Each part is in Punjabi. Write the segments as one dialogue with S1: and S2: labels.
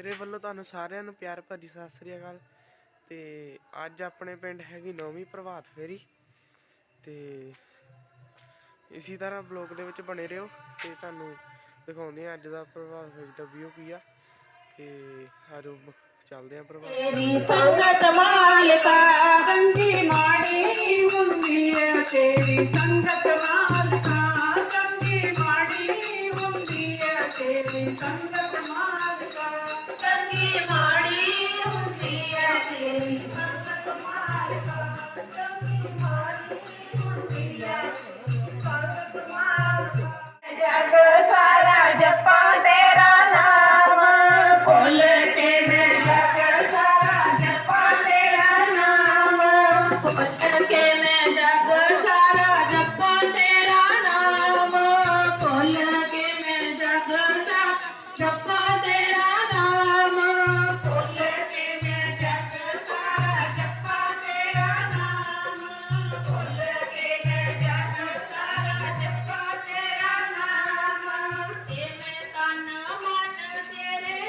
S1: ਮੇਰੇ ਵੱਲੋਂ ਤੁਹਾਨੂੰ ਸਾਰਿਆਂ ਨੂੰ ਪਿਆਰ ਭਰੀ ਸਤਿ ਸ੍ਰੀ ਅਕਾਲ। ਤੇ ਅੱਜ ਆਪਣੇ ਪਿੰਡ ਹੈਗੀ ਨੌਵੀਂ ਪ੍ਰਭਾਤ ਫੇਰੀ। ਤੇ ਇਸੇ ਤਰ੍ਹਾਂ ਬਲੌਗ ਦੇ ਵਿੱਚ ਬਣੇ ਰਹੋ ਤੇ ਤੁਹਾਨੂੰ ਦਿਖਾਉਂਦੇ ਆ ਅੱਜ ਦਾ ਪ੍ਰਭਾਤ ਫੇਰੀ ਦਾ ਵੀਊ ਕੀ ਆ। ਤੇ ਆਜੋ ਚੱਲਦੇ ਆ ਪ੍ਰਭਾਤ
S2: ਤੇਰੀ ਸੰਗਤ ਮਾਲਕਾ ਗੰਗੀ ਮਾੜੀ ਹੁੰਦੀ ਹੈ। ਤੇਰੀ ਸੰਗਤ ਮਾਲਕਾ ਗੰਗੀ ਮਾੜੀ ਹੁੰਦੀ ਹੈ। ਤੇਰੀ ਸੰਗਤ ਮਾਲਕਾ Be my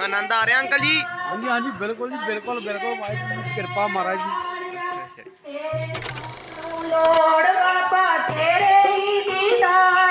S1: ਆਨੰਦ ਆ ਰਿਹਾ ਅੰਕਲ ਜੀ?
S3: ਹਾਂਜੀ ਹਾਂਜੀ ਬਿਲਕੁਲ ਜੀ ਬਿਲਕੁਲ ਬਿਲਕੁਲ ਵਾਹਿਗੁਰੂ ਦੀ ਕਿਰਪਾ ਮਹਾਰਾਜ ਜੀ।
S2: ਲੋੜ ਬਾਬਾ ਤੇਰੇ ਹੀ ਦੀਦਾਰ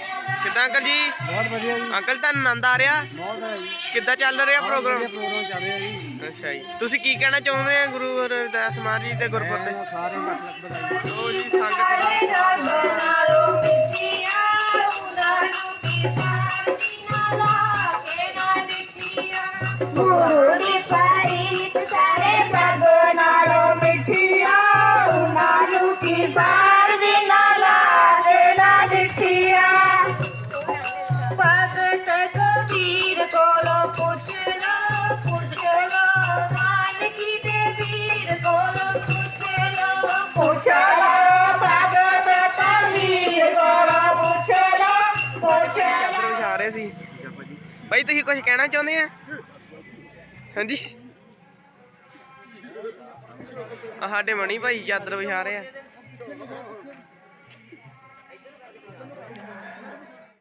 S1: ਕਿੱਦਾਂ ਅੰਕਲ ਜੀ?
S3: ਬਹੁਤ ਵਧੀਆ ਜੀ।
S1: ਅੰਕਲ ਤੁਹਾਨੂੰ ਆਨੰਦ ਆ ਰਿਹਾ।
S3: ਬਹੁਤ ਹੈ ਜੀ।
S1: ਕਿੱਦਾਂ ਚੱਲ ਰਿਹਾ ਪ੍ਰੋਗਰਾਮ?
S3: ਪ੍ਰੋਗਰਾਮ ਚੱਲ ਰਿਹਾ ਜੀ।
S1: ਅੱਛਾ ਜੀ। ਤੁਸੀਂ ਕੀ ਕਹਿਣਾ ਚਾਹੁੰਦੇ ਆ ਗੁਰੂ ਰਵਿਦਾਸ ਮਹਾਰਾਜ ਜੀ ਤੇ ਗੁਰਪੁਰਬ ਤੇ?
S3: ਸਾਰੇ ਲੱਖ ਲੱਖ ਵਧਾਈ
S1: ਲੋ ਜੀ ਸੰਗਤ ਦਾ ਰਹੇ ਸੀ। ਭਾਈ ਤੁਸੀਂ ਕੁਝ ਕਹਿਣਾ ਚਾਹੁੰਦੇ ਆ? ਹਾਂਜੀ। ਆ ਸਾਡੇ ਮਣੀ ਭਾਈ ਚਾਦਰ ਵਿਛਾ ਰਹੇ ਆ।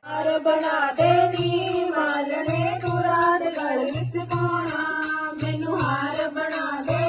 S2: ਹਾਰ ਬਣਾ ਦੇ ਨੀ ਮਾਲਣੇ ਤੁਰਾ ਗਲ ਵਿੱਚ ਪਾਉਣਾ। ਮੈਨੂੰ ਹਾਰ ਬਣਾ ਦੇ।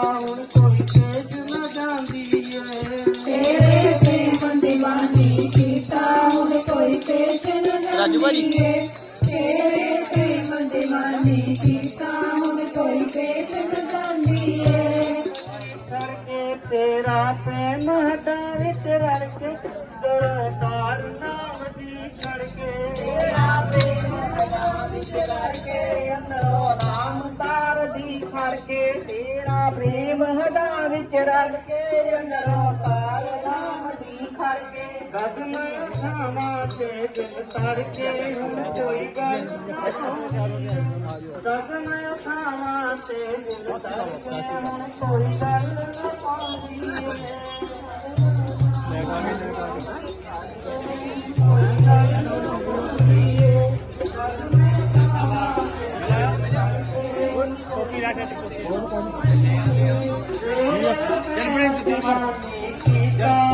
S1: ਕੀਤਾ ਹੁਣ ਕੋਈ ਪੇਸ਼ ਨਾ ਜਾਂਦੀ ਏ
S2: ਤੇਰੇ ਪ੍ਰੇਮ ਦੀਵਾਨੀ ਕੀਤਾ ਹੁਣ ਕੋਈ ਪੇਸ਼ ਨ ਜਾਂਦੀਏ ਤੇਰੇ ਪ੍ਰੇਮ ਦੀਵਾਨੀ ਕੀਤਾ ਹੁਣ ਕੋਈ ਪੇਸ਼ ਨ ਜਾਂਦੀਏ
S1: ਕਰਕੇ ਤੇਰਾ ਪ੍ਰੇਮ ਹਟਾ ਵਿੱਚ ਰਲ ਕੇ ਦਰੋ ਤਾਰ ਨਾਮ ਦੀ ਖੜਕੇ
S2: ਤੇਰਾ ਪ੍ਰੇਮ ਹਟਾ ਵਿੱਚ ਰਲ ਕੇ ਅੰਦਰੋਂ ਨਾਮ ਤਾਰ ਦੀ ਖੜ ਕੇ ਤੇਰਾ ਪ੍ਰੇਮ ਹਟਾ ਵਿੱਚ ਰਲ ਕੇ ਅੰਦਰੋਂ ਤਾਰ ਨਾਮ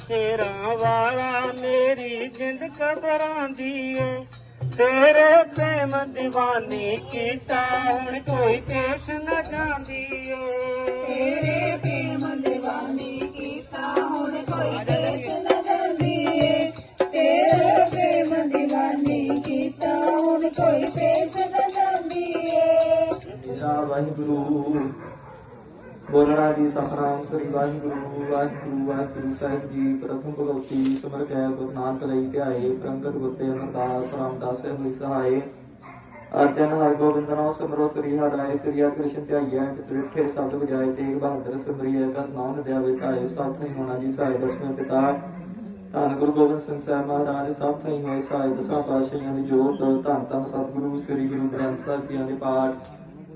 S1: ਸ਼ੇਰਾਂ ਵਾਲਾ ਮੇਰੀ ਜਿੰਦ ਕਬਰਾਂ ਦੀ ਏ ਤੇਰੇ ਪ੍ਰੇਮ ਦੀਵਾਨੀ ਕੀਤਾ ਹੁਣ ਕੋਈ ਪੇਸ਼ ਨਾ ਜਾਂਦੀ ਏ
S2: ਤੇਰੇ
S4: ਬੋਲਣਾ ਜੀ ਸਤਨਾਮ ਸ੍ਰੀ ਵਾਹਿਗੁਰੂ ਵਾਹਿਗੁਰੂ ਵਾਹਿਗੁਰੂ ਸਾਹਿਬ ਜੀ ਪ੍ਰਥਮ ਭਗਵਤੀ, ਸਿਮਰ ਕੈ ਗੁਰੂ ਲਈ ਧਿਆਏ, ਪ੍ਰੰਗਤ ਗੁਰਤੇ ਅਮਰਦਾਸ, ਰਾਮਦਾਸ ਹੋਈ ਸਹਾਏ। ਅਰਜਨ ਹਰ ਗੋਬਿੰਦ ਨਾਮ ਸਿਮਰੋ ਸ੍ਰੀ ਹਰਿ ਸ੍ਰੀ ਹਰਿ ਕ੍ਰਿਸ਼ਨ ਧਿਆਈਐ ਤਿਸ ਵਿਖੇ ਸ਼ਬਦ ਤੇਗ ਬਹਾਦਰ ਸਿਮਰਿਐ ਕਤ ਨਾਮ ਦਿਆਵੇ ਧਾਏ, ਸਭ ਥਈ ਹੋਣਾ ਜੀ, ਸਹਾਇ ਦਸਵੇਂ ਪਿਤਾ। ਧੰਨ ਗੁਰੂ ਗੋਬਿੰਦ ਸਿੰਘ ਸਾਹਿਬ ਮਹਾਰਾਜ, ਸਭ ਥਈ ਹੋਏ ਸਹਾਇ ਦਸਾਂ ਪਾਤਸ਼ਾਹੀਆਂ ਦੀ ਜੋਤ, ਧੰਨ ਧੰਨ ਸਤਿਗੁਰੂ, ਸ੍ਰੀ ਗੁਰੂ ਗ੍ਰੰਥ ਸਾਹਿਬ ਜੀ ਦੇ ਪਾਠ।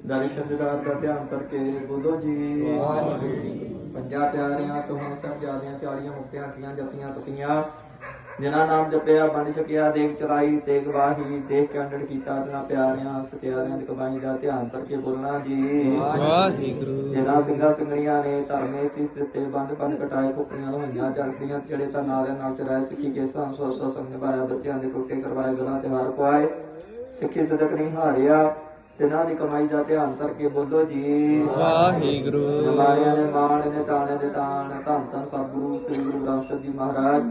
S4: ਦਰਸ਼ਨ ਦਿਦਾਰ ਦਾ ਧਿਆਨ ਕਰਕੇ ਬੋਲੋ ਜੀ। ਪੰਜਾਂ ਪਿਆਰਿਆਂ ਤੋਂ ਸਾਹਿਬਜ਼ਾਦਿਆਂ ਚਾਲੀਆਂ ਮੁਕਤਿਆਂ ਕੀਆਂ ਜਪੀਆਂ ਤੁਕੀਆਂ ਜਿਨ੍ਹਾਂ ਨਾਮ ਜਪਿਆ ਬਣ ਸਕਿਆ ਦੇਖ ਚਰਾਈ ਤੇ ਗਵਾਹੀ ਦੇਖ ਕੇ ਅੰਡੜ ਕੀਤਾ ਜਿਨ੍ਹਾਂ ਪਿਆਰਿਆਂ ਸਤਿਆਰਿਆਂ ਦੀ ਕਮਾਈ ਦਾ ਧਿਆਨ ਕਰਕੇ ਬੋਲਣਾ ਜੀ। ਵਾਹਿਗੁਰੂ। ਜਿਨ੍ਹਾਂ ਸਿੰਘਾਂ ਸਿੰਘਣੀਆਂ ਨੇ ਧਰਮੇ ਸੀ ਦਿੱਤੇ ਬੰਦ ਬੰਦ ਕਟਾਏ ਕੁੱਪੀਆਂ ਹੋਈਆਂ ਚੜਕੀਆਂ ਜਿਹੜੇ ਤਾਂ ਨਾਲੇ ਨਾਲ ਚਰਾਏ ਸਿੱਖੀ ਕੇ ਸਾਂ ਸੋ ਸੋ ਸੰਗ ਨਿਭਾਇਆ ਬੱਚਿਆਂ ਦੇ ਟੁੱਟੇ ਕਰਵਾਏ ਗਲਾਂ ਤੇ ਹਾਰ ਪਵਾਏ ਸਿੱਖੀ ਸਦਕ ਨਹੀਂ ਹਾਰਿਆ। ਜਿਨ੍ਹਾਂ ਦੀ ਕਮਾਈ ਦਾ ਧਿਆਨ ਕਰਕੇ ਬੋਲੋ ਜੀ।
S3: ਵਾਹਿਗੁਰੂ।
S4: ਨਿਮਾਣਿਆਂ ਦੇ ਮਾਣ ਨੇ ਤਾਣੇ ਦੇ ਤਾਣ ਧੰਨ ਧੰਨ ਸਤਿਗੁਰੂ ਸ੍ਰੀ ਗੁਰੂ ਗ੍ਰੰਥ ਸਾਹਿਬ ਜੀ ਮਹਾਰਾਜ।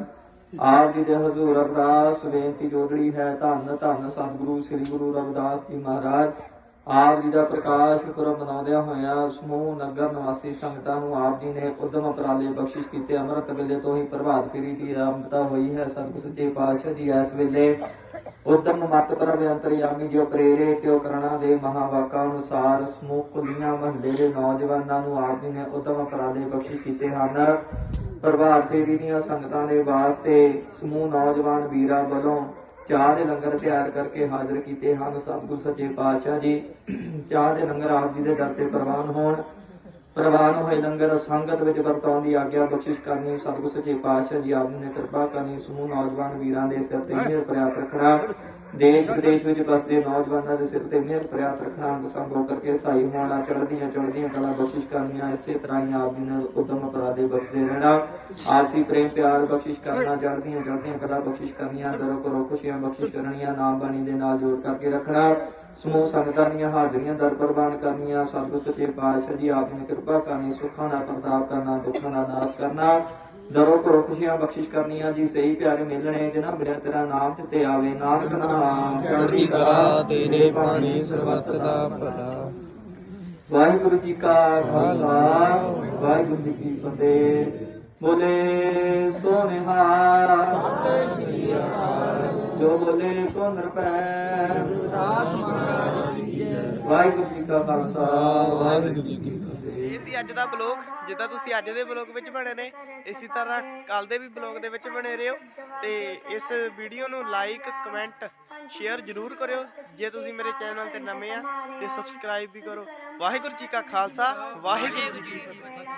S4: ਆਪ ਜੀ ਦੇ ਹਜ਼ੂਰ ਅਰਦਾਸ ਬੇਨਤੀ ਜੋੜੜੀ ਹੈ ਧੰਨ ਧੰਨ ਸਤਿਗੁਰੂ ਸ੍ਰੀ ਗੁਰੂ ਰਵਿਦਾਸ ਜੀ ਮਹਾਰਾਜ। ਆਪ ਜੀ ਦਾ ਪ੍ਰਕਾਸ਼ ਪੁਰਬ ਮਨਾਉਂਦਿਆਂ ਹੋਇਆਂ ਸਮੂਹ, ਨਗਰ, ਨਿਵਾਸੀ ਸੰਗਤਾਂ ਨੂੰ ਆਪ ਜੀ ਨੇ ਉਦਮ ਉਪਰਾਲੇ ਬਖਸ਼ਿਸ਼ ਕੀਤੇ, ਅੰਮ੍ਰਿਤ ਵੇਲੇ ਤੋਂ ਹੀ ਪ੍ਰਭਾਤ ਫੇਰੀ ਦੀ ਆਰੰਭਤਾ ਹੋਈ ਹੈ। ਸਤਿਗੁਰੂ ਸੱਚੇ ਪਾਤਸ਼ਾਹ ਜੀ ਇਸ ਵੇਲੇ ਉਦਮ ਮਤ ਪ੍ਰਭ ਅੰਤਰਯਾਮੀ ਜੋ ਪ੍ਰੇਰੇ ਤੇ ਕਰਣਾ ਦੇ ਮਹਾਵਾਕਾਂ ਅਨੁਸਾਰ ਸਮੂਹ ਕੁਲੀਆਂ, ਮਹੱਲੇ ਦੇ ਨੌਜਵਾਨਾਂ ਨੂੰ ਆਪ ਜੀ ਨੇ ਉਦਮ ਅਪਰਾਲੇ ਬਖਸ਼ਿਸ਼ ਕੀਤੇ ਹਨ। ਪ੍ਰਭਾਤ ਫੇਰੀ ਦੀਆਂ ਸੰਗਤਾਂ ਦੇ ਵਾਸਤੇ ਸਮੂਹ ਨੌਜਵਾਨ ਵੀਰਾਂ ਵੱਲੋਂ ਚਾਹ ਦੇ ਲੰਗਰ ਤਿਆਰ ਕਰਕੇ ਹਾਜ਼ਰ ਕੀਤੇ ਹਨ। ਸਤਿਗੁਰ ਸੱਚੇ ਪਾਤਸ਼ਾਹ ਜੀ, ਚਾਹ ਦੇ ਲੰਗਰ ਆਪ ਜੀ ਦੇ ਦਰ ਤੇ ਪ੍ਰਵਾਨ ਹੋਣ। ਪ੍ਰਵਾਨ ਹੋਏ ਲੰਗਰ ਸੰਗਤ ਵਿੱਚ ਵਰਤਾਉਣ ਦੀ ਆਗਿਆ ਬਖਸ਼ਿਸ਼ ਕਰਨੀ। ਸਤਿਗੁਰ ਸੱਚੇ ਪਾਤਸ਼ਾਹ ਜੀ ਆਪ ਜੀ ਨੇ ਕਿਰਪਾ ਕਰਨੀ। ਸਮੂਹ ਨੌਜਵਾਨ ਵੀਰਾਂ ਦੇ ਸਿਰ ਤੇ ਮਿਹਰ ਪ੍ਰਯਾਸ ਰੱਖਣਾ। ਦੇਸ਼ ਵਿਦੇਸ਼ ਵਿੱਚ ਵਸਦੇ ਨੌਜਵਾਨਾਂ ਦੇ ਸਿਰ ਤੇ ਮਿਹਰ ਪ੍ਰਯਾਸ ਰੱਖਣਾ ਅੰਗ ਕਰਕੇ ਸਹਾਈ ਹੋਣਾ ਚੜ੍ਹਦੀਆਂ ਚੜ੍ਹਦੀਆਂ ਕਲਾ ਬਖਸ਼ਿਸ਼ ਕਰਨੀਆਂ, ਇਸੇ ਤਰ੍ਹਾਂ ਹੀ ਆਪ ਜੀ ਨੇ ਉਦਮ ਅਪਰਾਧੇ ਬਖਸ਼ਦੇ ਰਹਿਣਾ। ਆਪਸੀ ਪ੍ਰੇਮ ਪਿਆਰ ਬਖਸ਼ਿਸ਼ ਕਰਨਾ ਚੜ੍ਹਦੀਆਂ ਚੜ੍ਹਦੀਆਂ ਕਲਾ ਬਖਸ਼ਿਸ਼ ਕਰਨੀਆਂ, ਦਰੋ ਕਰੋ ਖੁਸ਼ੀਆਂ ਬਖਸ਼ਿਸ਼ ਕਰਨੀਆਂ, ਨਾਮ ਬਾਣੀ ਦੇ ਨਾਲ ਜੋੜ ਕਰਕੇ ਰੱਖਣਾ। ਸਮੂਹ ਸੰਗਤਾਂ ਦੀਆਂ ਹਾਜ਼ਰੀਆਂ ਦਰ ਪ੍ਰਵਾਨ ਕਰਨੀਆਂ, ਸਤਿਗੁਰ ਸੱਚੇ ਪਾਤਸ਼ਾਹ ਜੀ ਆਪ ਨੇ ਕਿਰਪਾ ਕਰਨੀ, ਸੁੱਖਾਂ ਦਾ ਪ੍ਰਤਾਪ ਕਰਨਾ, ਦੁੱਖਾਂ ਦਾ ਨਾਸ਼ ਕਰਨਾ। ਦਰੋ ਕਰੋ ਖੁਸ਼ੀਆਂ ਬਖਸ਼ਿਸ਼ ਕਰਨੀਆਂ ਜੀ, ਸਹੀ ਪਿਆਰੇ ਮਿਲਣੇ ਜਿਨ੍ਹਾਂ ਬਿਨਾਂ ਤੇਰਾ ਨਾਮ ਤੇ ਆਵੇ। ਨਾਨਕ ਨਾਮ
S3: ਚੜ੍ਹਦੀ ਕਲਾ ਤੇਰੇ ਬਾਣੀ ਸਰਬੱਤ ਦਾ ਭਲਾ।
S4: ਵਾਹਿਗੁਰੂ ਜੀ ਕਾ ਖਾਲਸਾ, ਵਾਹਿਗੁਰੂ ਜੀ ਕੀ ਫਤਿਹ। ਬੋਲੇ ਸੋਨਿਹਾਰ, ਜੋ ਬੋਲੇ ਸੋ ਨਿਰਭੈ ਵਾਹਿਗੁਰੂ ਜੀ ਕਾ ਖਾਲਸਾ, ਵਾਹਿਗੁਰੂ ਜੀ ਕੀ ਫਤਿਹ
S1: ਸੀ ਅੱਜ ਦਾ ਬਲੌਗ, ਜਿੱਦਾਂ ਤੁਸੀਂ ਅੱਜ ਦੇ ਬਲੌਗ ਵਿੱਚ ਬਣੇ ਨੇ, ਇਸੇ ਤਰ੍ਹਾਂ ਕੱਲ ਦੇ ਵੀ ਬਲੌਗ ਦੇ ਵਿੱਚ ਬਣੇ ਰਹੋ ਤੇ ਇਸ ਵੀਡੀਓ ਨੂੰ ਲਾਈਕ ਕਮੈਂਟ ਸ਼ੇਅਰ ਜ਼ਰੂਰ ਕਰਿਓ। ਜੇ ਤੁਸੀਂ ਮੇਰੇ ਚੈਨਲ ਤੇ ਨਵੇਂ ਆ ਤੇ ਸਬਸਕ੍ਰਾਈਬ ਵੀ ਕਰੋ। ਵਾਹਿਗੁਰੂ ਜੀ ਕਾ ਖਾਲਸਾ, ਵਾਹਿਗੁਰੂ ਜੀ ਕੀ ਫਤਿਹ।